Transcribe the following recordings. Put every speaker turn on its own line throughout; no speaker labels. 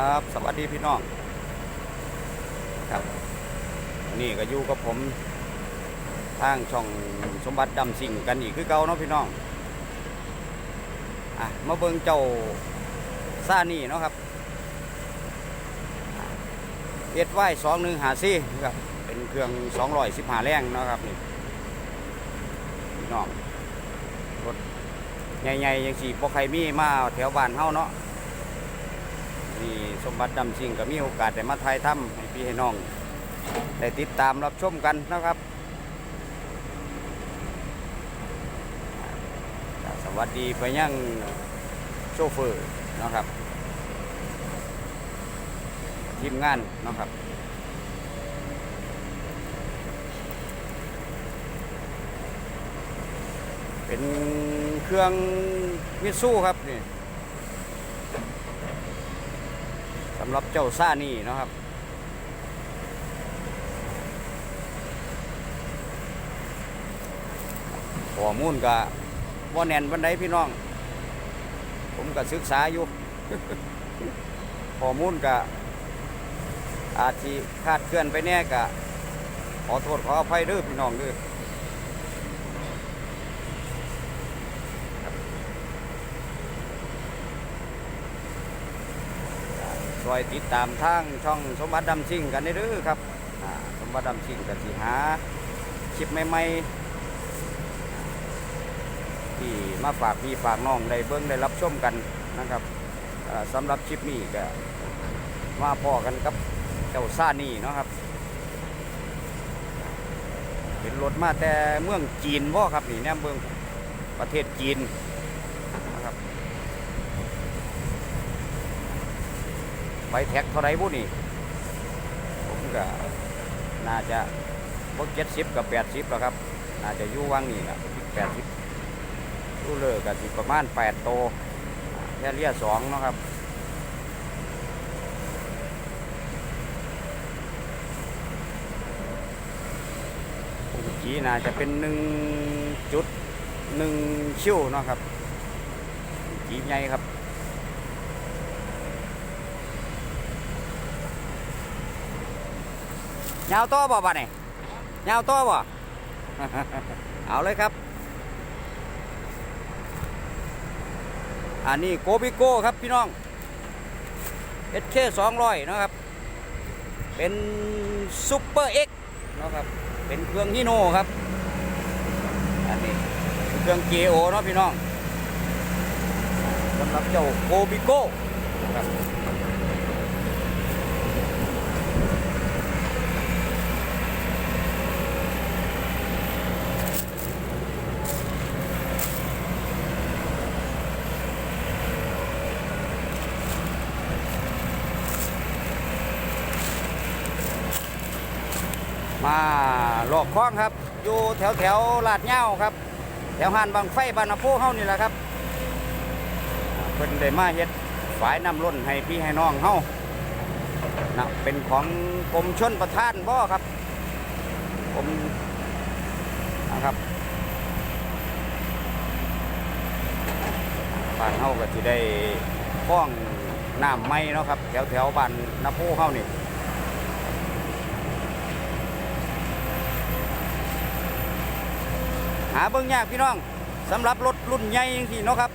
ครับ สวัสดีพี่น้องครับนี่ก็อยู่กับผมทางช่องสมบัติดำสิ่งกันอีกคือเก่าเนาะพี่น้องอะมาเบิ่งเจ้าซ่านี่เนาะครับเอ็ดไว้สองหนึ่งหาซี่ครับเป็นเครื่องสองร้อยสิบหาแรงเนาะครับนี่พี่น้องรถใหญ่ๆยังสี่พวกใครมีมาแถวบ้านเฮาเนาะ นี่สมบัติดำสิ่งก็มีโอกาสได้มาถ่ายทำให้พี่ให้น้องได้ติดตามรับชมกันนะครับ สวัสดีไปยังโชเฟอร์นะครับ ทีมงานนะครับเป็นเครื่องมิตซูครับนี่สำหรับเจ้าซ่านี่นะครับข้อมูลก็บ่แนนบันไดพี่น้อง ผมก็ศึกษาอยู่ข้อมูลก็อาจสิคาดเคลื่อนไปแน่ก็ขอโทษขออภัยด้อพี่น้องด้อซ อยติดตามทางช่องสมบัติดำซิ่งกันได้เด้อครับสมบัติดำซิ่งก็สิหาคลิปใหม่ๆที่มาฝากพี่ฝากน้องได้เบิ้งได้รับชมกันนะครับสำหรับคลิปนี้ก็มาพ่อกันกับเจ้าซ่านี่เนาะครับ เป็นรถมาแต่เมืองจีนบ่ครับนี่แนมเมืองประเทศจีนนะครับ ไปแท็กเท่าไรบุนี่ผมก็น่าจะพวกเจ็ดสิบกับแปดสิบแล้วครับ น่าจะยู่ว่างนี่นะแปดสิบรูเลอร์ก็สิประมาณ8โตแค่เลียสองนะครับจีน่าจะเป็นหนึ่งจุดหนึ่งชิวนะครับจีใหญ่ครับ ยาวโต้บ่บ่เนี่ยยาวโต้บ่เอาเลยครับ อันนี้โกบิโก้ครับพี่น้อง SK 200นะครับ เป็นซุปเปอร์เอ็กนะครับ เป็นเครื่องฮิโน่ครับ อันนี้เครื่อง JO เนาะพี่น้องสำหรับเจ้าโกบิโก้ครับมาหล อกคล้องครับ อยู่แถวแถวลาดเหย้าครับ แถวหานบางไฟบานนาโพเฮานี่แหละครับเพิ่นได้มาเฮ็ดฝายน้ำล้นให้พี่ให้น้องเฮานะเป็นของกรมชนประทานบ่ครับกรมนะครับบ้านเฮาก็สิได้ฟ้องน้ำไหมเนาะครับ แถวแถวบ้านนาโพเฮานี่าเบิ่งยากพี่น้องสำหรับรถรุ่นใหญ่จริงๆเนาะครับ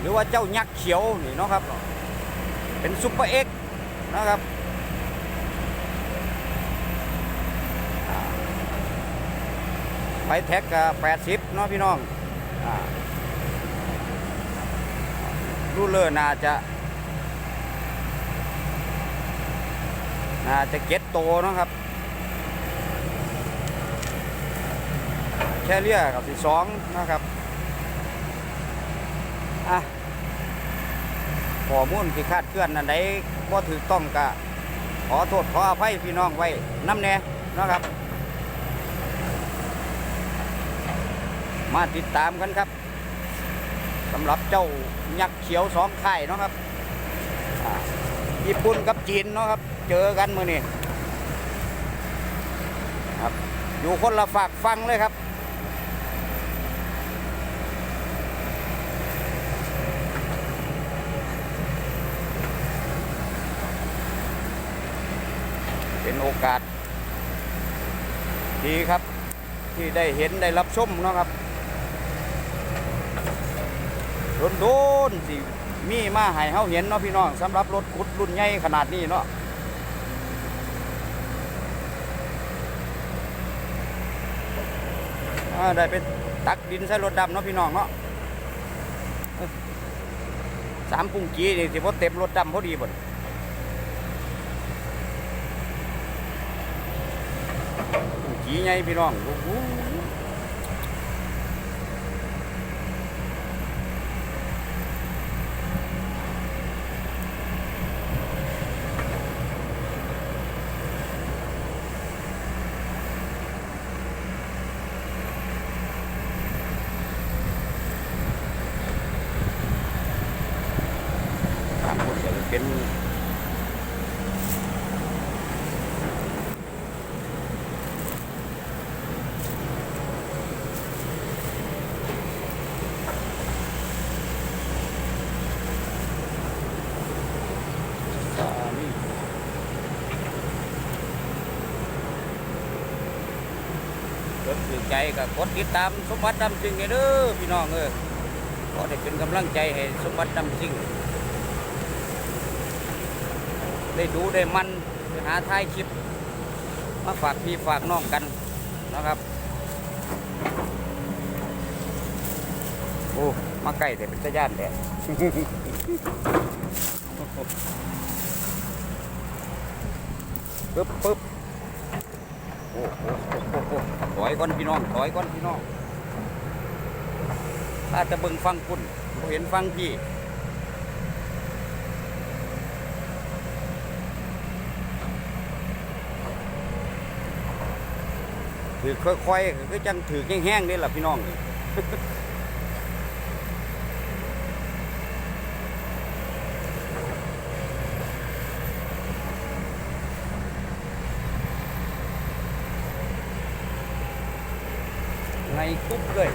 หรือว่าเจ้ายักษ์เขียวนี่เนาะครับ เป็นซุปเปอร์เอ็กซ์นะครับไปแท็กกับแปดสิบเนาะพี่น้องอ่ารูเลอร์น่าจะน่าจะเก็ตโตเนาะครับ ค่เรียกับสิสองนะครับอะข้อมูลที่คาดเคลื่อนอันใดว่าถูกต้องกะขอโทษขออภัยพี่น้องไว้น้ำแน่นะครับ มาติดตามกันครับสำหรับเจ้ายักษ์เขียวสองไข่นะครับอ่าญี่ปุ่นกับจีนเนาะครับ เจอกันมือนี่ครับ อยู่คนละฝากฟังเลยครับ โอกาส ดีครับที่ได้เห็นได้รับชมเนาะครับโดนๆสิมีมาให้เฮาเห็นเนาะพี่น้องสำหรับรถขุดรุ่นใหญ่ขนาดนี้เนาะได้ไปตักดินใส่รถดำเนาะพี่น้องเนาะสามปุ้งกีนี่สิบ่เต็มรถดำพอดีบ่ นปุ้งกีใหญ่พี่น้องโอ้โห ทางพุทธจะเป็นสามีกด ถือใจกับกดติดตามสมบัติดำจริงเด้อพี่น้องเออก็ได้เป็นกำลังใจให้สมบัติดำจริงได้ดูได้มันไปหาท้ายคลิป มาฝากพี่ฝากน้องกันนะครับ โอ้มาใกล้แต่เป็นตะย่านแต่ปึ๊บปึ๊บ ถอยก่อนพี่น้องถอยก่อนพี่น้องถ้าจะเบิ่งฟังคุณเห็นฟังพี่ถือค่อยๆคือจังถือแห้งๆนี่แหละพี่น้อง ในกุ๊บเลย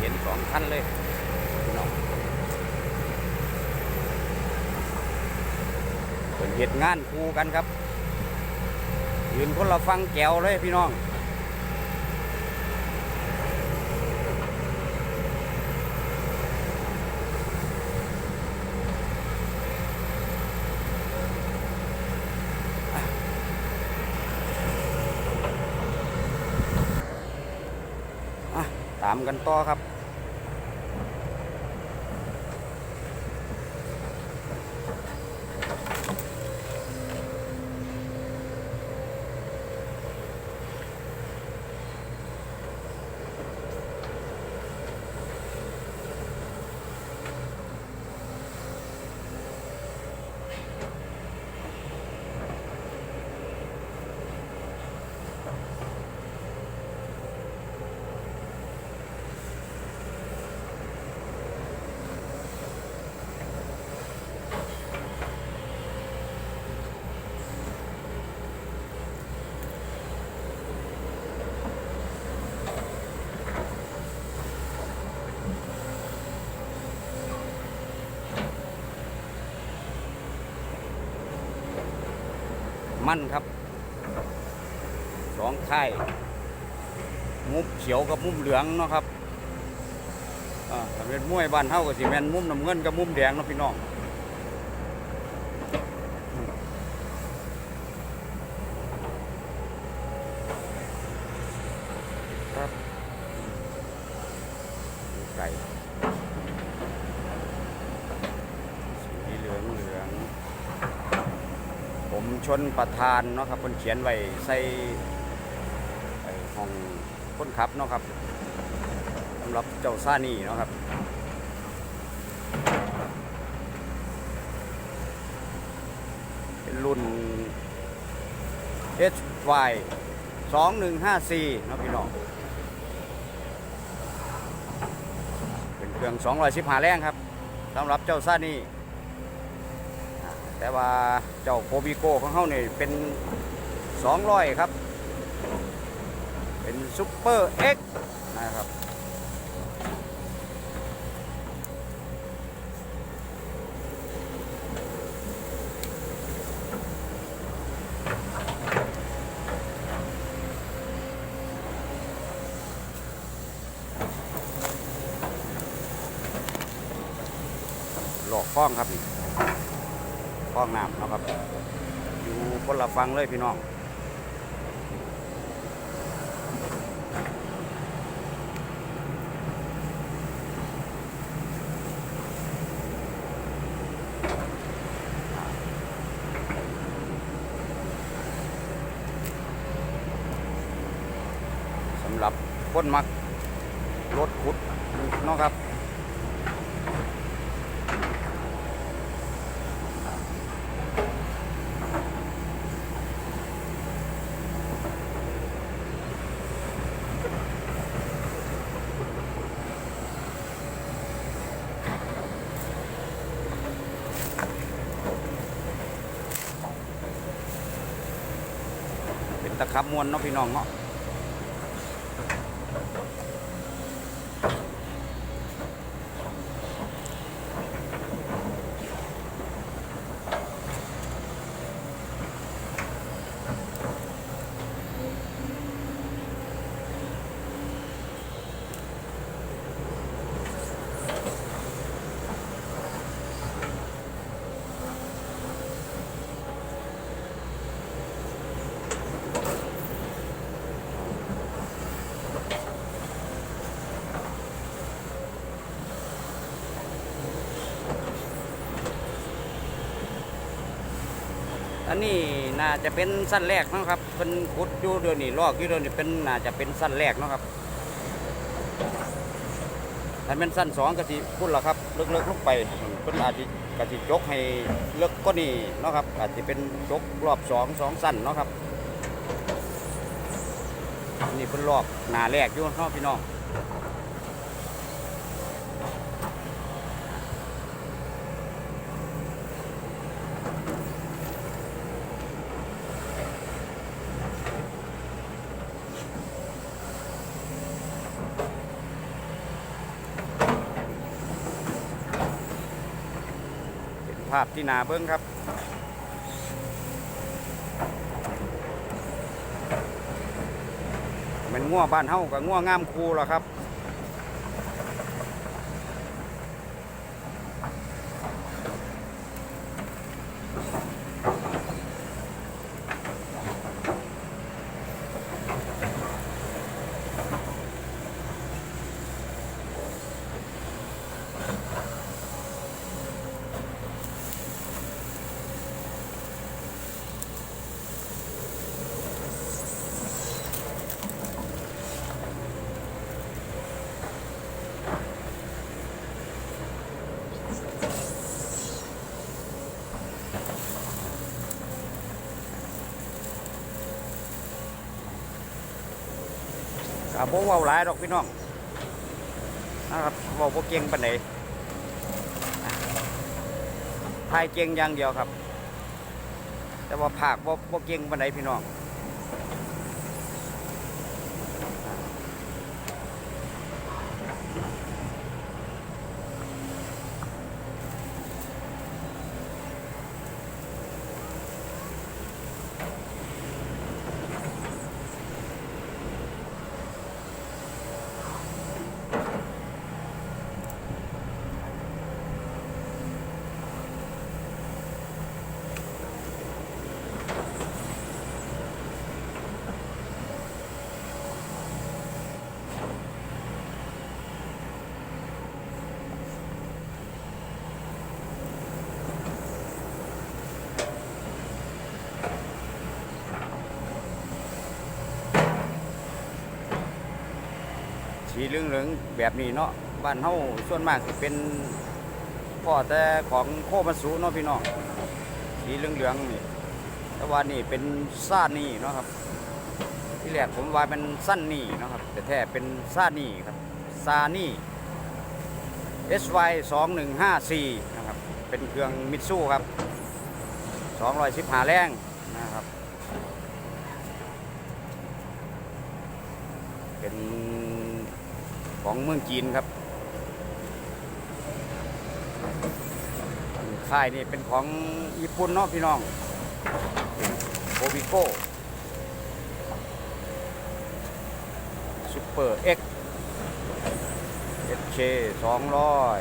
เห็นสองคันเลยพี่น้องเป็นเหตุงานคู่กันครับ ยืนคนละฟังแก้วเลยพี่น้องามกันต่อครับ มั่นครับสองค่ายมุมเขียวกับมุมเหลืองเนาะครับอ่าเป็นมวยบ้านเท่ากับสีแมนมุมน้ำเงินกับมุมแดงเนาะพี่น้องครับดูไก่สีเหลืองเหลือง ผมชนประธานเนาะครับคนเขียนไว้ใส่ไอ้ห้องคนขับเนาะครับสำหรับเจ้าซานี่เนาะครับเป็นรุ่น HY 2154เนาะพี่น้องเป็นเครื่อง215แรงครับสำหรับเจ้าซานี่ แต่ว่าเจ้าโคบิโก้ของเขาเนี่ยเป็น200ครับ เป็นซุปเปอร์เอ็กนะครับหลอกฟ้องครับนี่ ครับ อยู่คนละฟังเลยพี่น้องสำหรับคนมักรถขุดเนาะครับ ครับมวนเนาะพี่น้องเนาะ อันนี้น่าจะเป็นสั้นแรกนะครับเป็นขุดอยู่เดือนนี้ลอกอยู่เดือนนี้เป็นน่าจะเป็นสั้นแรกนะครับถ้าเป็นสั้นสองก็สิพุ่นละครับเลิกๆลงไปเป็นอาจจะกสิจกให้เลิกก็นี่นะครับ อาจจะเป็นจกรอบสองสองสั้นนะครับนนี้เป็นรอบหนาแรกอยู่เนาะพี่น้อง ภาพที่นาเบิ้งครับเป็นง่วบ้านเฮากับง่วงามคูแล้วครับ กับพวกว่าหลายดอกพี่น้องนะครับเว่าพวกเก่งปานไหนพายเก่งอย่างเดียวครับ แต่ว่าภาคบ่บ่เก่งปานไหนพี่น้อง สีเหลืองๆแบบนี้เนาะบ้านเฮาส่วนมากสิเป็นพ่อแต่ของโคมันสูเนาะพี่น้องสีเหลืองๆนี่แต่ว่านี่เป็นซ่านี่เนาะครับ ที่แรกผมว่าเป็นสั้นนี่เนาะครับแต่แท้เป็นซ่านี่ครับซานี่ SY 2154นะครับเป็นเครื่องมิตซูครับ215แรงนะครับเป็น ของเมืองจีนครับค่ายนี่เป็นของญี่ปุ่นเนาะพี่น้องโอบิโก้ซูเปอร์เอ็กเอชเคสองร้อย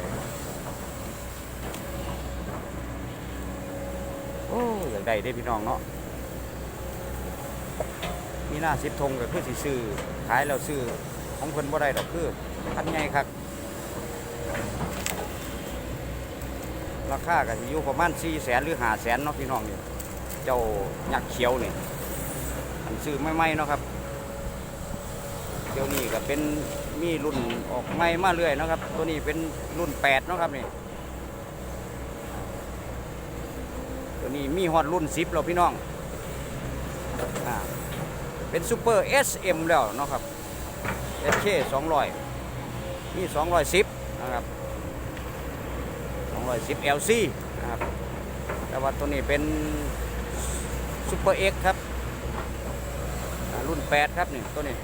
โอ้อยากได้ได้พี่น้องเนาะมีหน้าสิบธงก็คือสิซื้อขายแล้วซื้อของเพิ่นบ่ได้ดอกคือ คันใหญ่ครับราคาก็สิอยู่ประมาณ4แสนหรือ5แสนเนาะพี่น้องเนี่ยเจ้ายักษ์เขียวนี่อันซื้อใหม่เนาะครับเดี๋ยวนี้ก็เป็นมีรุ่นออกใหม่มาเรื่อยนะครับ ตัวนี้เป็นรุ่น8เนาะครับนี่ตัวนี้มีฮอดรุ่น10แล้วพี่น้องอ่าเป็นซูเปอร์ SM แล้วเนาะครับ SK 200 มี210นะครับ210 LC นะครับแต่ว่าตัวนี้เป็นซูเปอร์เอ็กครับรุ่น 8 ครับนี่ตัวนี้